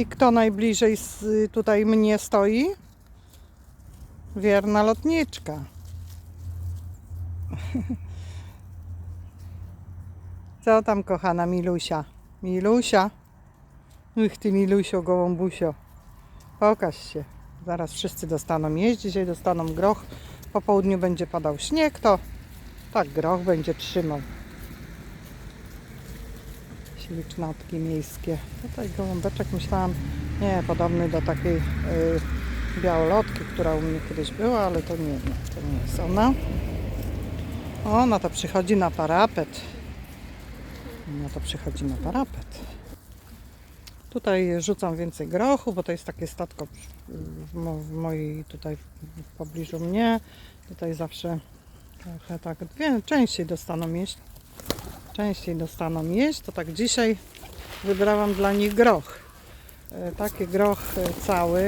I kto najbliżej tutaj mnie stoi? Wierna lotniczka. Co tam, kochana Milusia? Milusia? Ych ty, Milusio, gołąbusio. Pokaż się. Zaraz wszyscy dostaną jeść. Dzisiaj dostaną groch. Po południu będzie padał śnieg, to tak groch będzie trzymał. Ślicznotki miejskie. Tutaj gołąbeczek myślałam, nie, podobny do takiej y, białolotki, która u mnie kiedyś była, ale to nie, to nie jest ona. Ona to przychodzi na parapet. Ona to przychodzi na parapet. Tutaj rzucam więcej grochu, bo to jest takie statko w, mo- w mojej tutaj w pobliżu mnie. Tutaj zawsze trochę tak częściej dostaną jeść. Częściej dostaną jeść, to tak dzisiaj wybrałam dla nich groch. E, Taki groch e, cały,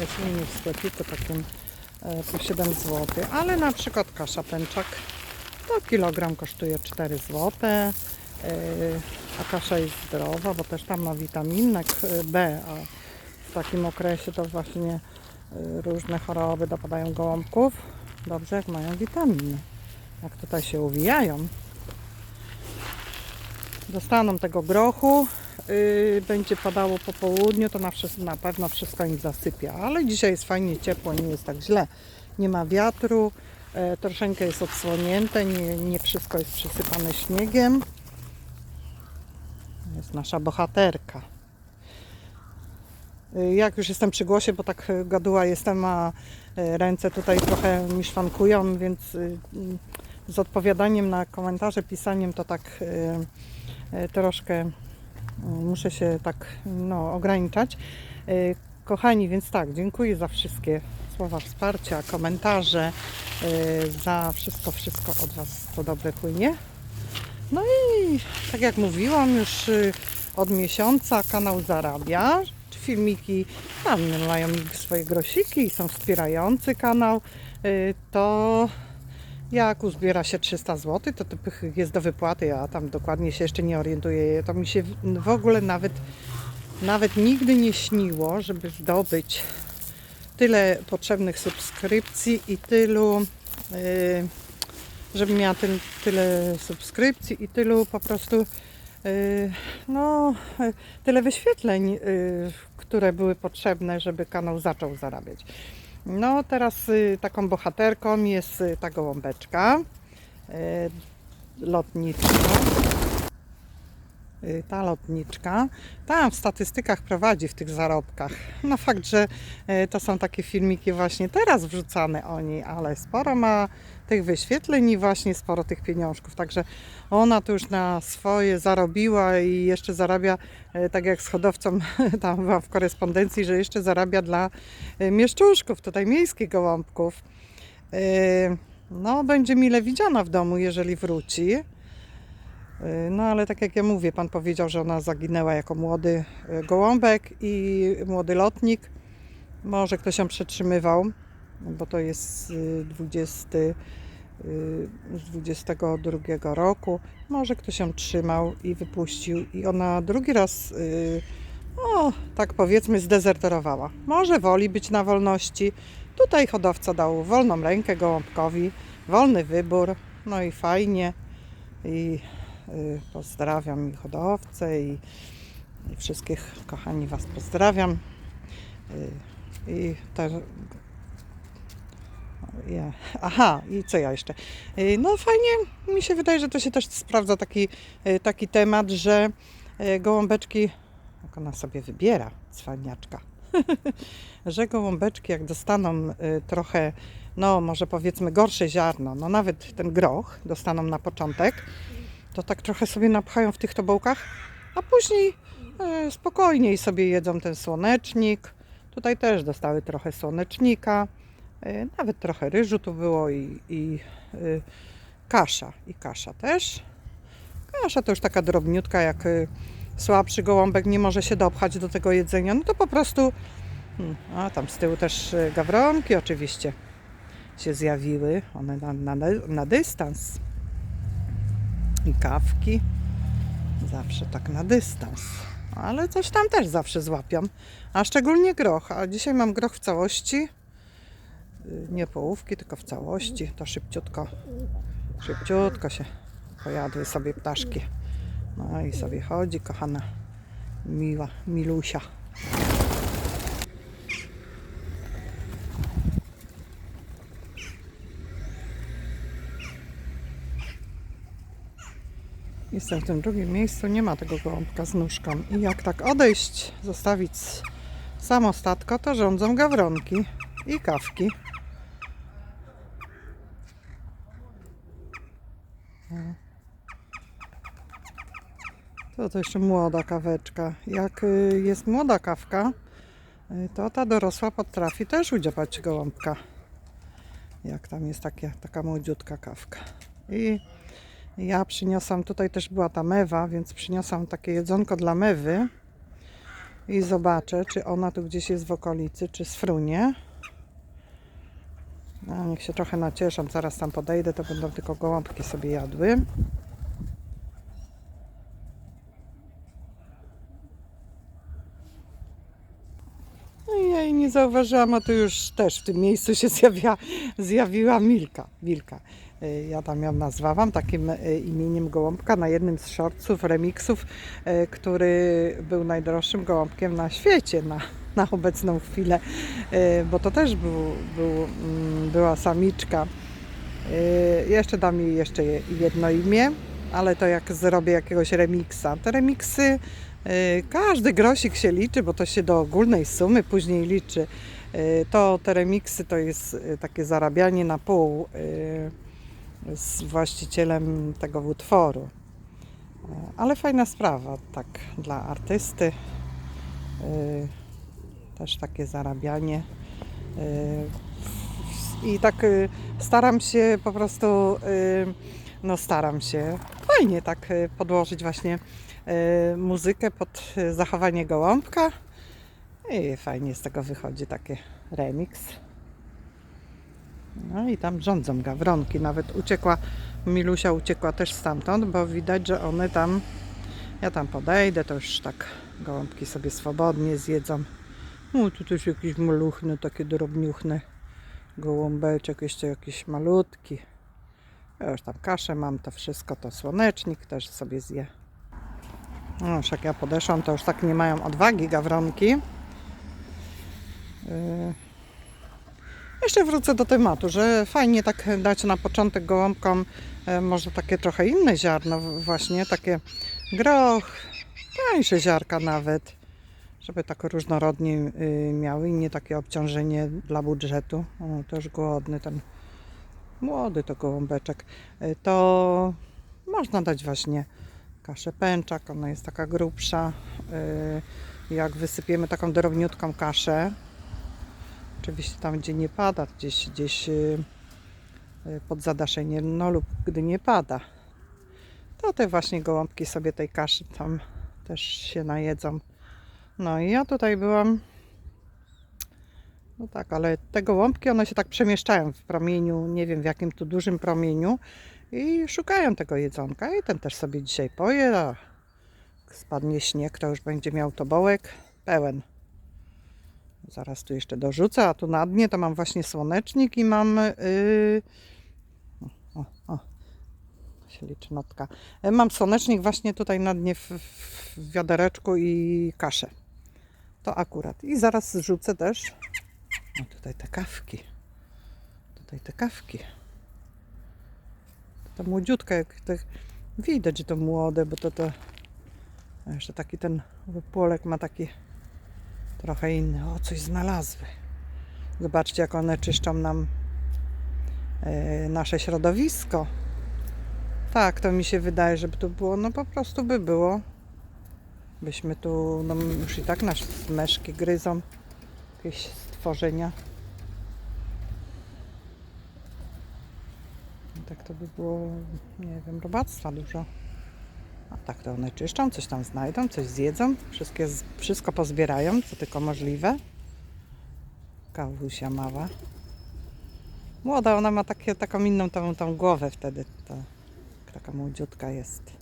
jest mini w sklepiku takim e, po 7 zł, ale na przykład kasza pęczak to kilogram kosztuje 4 zł. A kasza jest zdrowa, bo też tam ma witaminek B, a w takim okresie to właśnie różne choroby dopadają gołąbków. Dobrze, jak mają witaminy. Jak tutaj się uwijają. Dostaną tego grochu, yy, będzie padało po południu, to na, na pewno wszystko im zasypia. Ale dzisiaj jest fajnie ciepło, nie jest tak źle. Nie ma wiatru, e, troszeczkę jest odsłonięte, nie, nie wszystko jest przysypane śniegiem. Jest nasza bohaterka. Y, Jak już jestem przy głosie, bo tak y, gaduła jestem, a y, ręce tutaj trochę mi szwankują, więc y, z odpowiadaniem na komentarze, pisaniem to tak y, y, troszkę y, muszę się tak no, ograniczać. Y, Kochani, więc tak, dziękuję za wszystkie słowa wsparcia, komentarze, za wszystko, wszystko od Was to dobre płynie. No i tak jak mówiłam, już od miesiąca kanał zarabia. Filmiki tam mają swoje grosiki i są wspierający kanał. To jak uzbiera się 300 zł, to tych jest do wypłaty. Ja tam dokładnie się jeszcze nie orientuję. To mi się w- ogóle nawet, nawet nigdy nie śniło, żeby zdobyć tyle potrzebnych subskrypcji i tylu. y, żebym miała tyl, tyle subskrypcji i tylu po prostu yy, no, yy, tyle wyświetleń, yy, które były potrzebne, żeby kanał zaczął zarabiać. No teraz yy, taką bohaterką jest yy, ta gołąbeczka yy, lotniczka. Ta lotniczka tam w statystykach prowadzi w tych zarobkach. No fakt, że to są takie filmiki właśnie teraz wrzucane o niej, ale sporo ma tych wyświetleń i właśnie sporo tych pieniążków. Także ona tu już na swoje zarobiła i jeszcze zarabia, e, tak jak z hodowcą tam w korespondencji, że jeszcze zarabia dla e, mieszczuszków, tutaj miejskich gołąbków. E, No, będzie mile widziana w domu, jeżeli wróci. No, ale tak jak ja mówię, pan powiedział, że ona zaginęła jako młody gołąbek i młody lotnik. Może ktoś ją przetrzymywał, bo to jest y, 20 y, z 22 roku. Może ktoś ją trzymał i wypuścił i ona drugi raz, y, o, tak powiedzmy, zdezerterowała. Może woli być na wolności. Tutaj hodowca dał wolną rękę gołąbkowi, wolny wybór, no i fajnie. I y, pozdrawiam i hodowcę i, i wszystkich kochani Was pozdrawiam. Y, I te, Aha, i co ja jeszcze? Y, No fajnie, mi się wydaje, że to się też sprawdza taki, y, taki temat, że y, gołąbeczki, jak ona sobie wybiera, cwaniaczka, że gołąbeczki jak dostaną trochę, no może powiedzmy gorsze ziarno, no nawet ten groch dostaną na początek, to tak trochę sobie napchają w tych tobołkach, a później spokojniej sobie jedzą ten słonecznik. Tutaj też dostały trochę słonecznika. Y, Nawet trochę ryżu tu było i, i y, kasza. I kasza też. Kasza to już taka drobniutka, jak y, słabszy gołąbek nie może się dopchać do tego jedzenia, no to po prostu. Hmm, a tam z tyłu też gawronki oczywiście się zjawiły. One na, na, na dystans. I kawki. Zawsze tak na dystans. ale coś tam też zawsze złapią. A szczególnie groch. A dzisiaj mam groch w całości. Y, Nie połówki, tylko w całości. To szybciutko, szybciutko się pojadły sobie ptaszki. No i sobie chodzi, kochana, miła, milusia. Jestem w tym drugim miejscu, nie ma tego gołąbka z nóżką. I jak tak odejść, zostawić samo statko, to rządzą gawronki i kawki. To to jeszcze młoda kaweczka. Jak y, jest młoda kawka, y, to ta dorosła potrafi też udziałać gołąbka. Jak tam jest takie, taka młodziutka kawka. I ja przyniosłam, tutaj też była ta mewa, więc przyniosłam takie jedzonko dla mewy i zobaczę, czy ona tu gdzieś jest w okolicy, czy sfrunie. No, niech się trochę nacieszą, zaraz tam podejdę, to będą tylko gołąbki sobie jadły. No i ja jej nie zauważyłam, a tu już też w tym miejscu się zjawia, zjawiła Milka. Wilka. Y, Ja tam ją nazwałam takim y, imieniem gołąbka na jednym z shortsów, remixów, y, który był najdroższym gołąbkiem na świecie na, na obecną chwilę, y, bo to też był, był, mm, była samiczka. Y, Jeszcze dam jej jeszcze je- jedno imię, ale to jak zrobię jakiegoś remiksa. Te remiksy, y, każdy grosik się liczy, bo to się do ogólnej sumy później liczy. To te remiksy to jest takie zarabianie na pół z właścicielem tego utworu. Ale fajna sprawa, tak dla artysty. Też takie zarabianie. Y, I tak y, staram się po prostu, y, no staram się fajnie tak podłożyć właśnie muzykę pod zachowanie gołąbka. I fajnie z tego wychodzi taki remix. No i tam rządzą gawronki. Nawet uciekła, Milusia uciekła też stamtąd, bo widać, że one tam, ja tam podejdę, to już tak gołąbki sobie swobodnie zjedzą. No tu też jakiś maluchny, takie drobniuchny gołąbeczek, jeszcze jakiś malutki. Ja już tam kaszę mam, to wszystko, to słonecznik też sobie zje. No już jak ja podeszłam, to już tak nie mają odwagi gawronki. Yy. Jeszcze wrócę do tematu, że fajnie tak dać na początek gołąbkom e, może takie trochę inne ziarno, właśnie takie groch, tańsze ziarka nawet, żeby tak różnorodnie y, miały i nie takie obciążenie dla budżetu. O, też głodny ten młody to gołąbeczek. Y, To można dać właśnie kaszę pęczak, ona jest taka grubsza. Y, Jak wysypiemy taką drobniutką kaszę, Oczywiście tam, gdzie nie pada, gdzieś, gdzieś pod zadaszeniem, no lub gdy nie pada, to te właśnie gołąbki sobie tej kaszy tam też się najedzą. No i ja tutaj byłam, no tak, ale te gołąbki, one się tak przemieszczają w promieniu, nie wiem w jakim tu dużym promieniu i szukają tego jedzonka i ten też sobie dzisiaj poje, a jak spadnie śnieg, to już będzie miał tobołek pełen. Zaraz tu jeszcze dorzucę, a tu na dnie to mam właśnie słonecznik i mam. Yy... O, o, się liczy notka. E, Mam słonecznik właśnie tutaj na dnie w, w wiadereczku i kaszę. To akurat. I zaraz zrzucę też. O, tutaj te kawki. Tutaj te kawki. To młodziutka, jak te... widać, że to młode, bo to to. Jeszcze taki ten wypłolek ma taki trochę inny. O, coś znalazły. Zobaczcie, jak one czyszczą nam e, nasze środowisko. Tak, to mi się wydaje, żeby tu było, no po prostu by było. Byśmy tu, no już i tak nasze meszki gryzą, jakieś stworzenia. Tak to by było, nie wiem, robactwa dużo. A tak to one czyszczą, coś tam znajdą, coś zjedzą, wszystkie, wszystko pozbierają, co tylko możliwe. Kawusia mała. Młoda, ona ma takie, taką inną tą, tą głowę wtedy. To, taka młodziutka jest.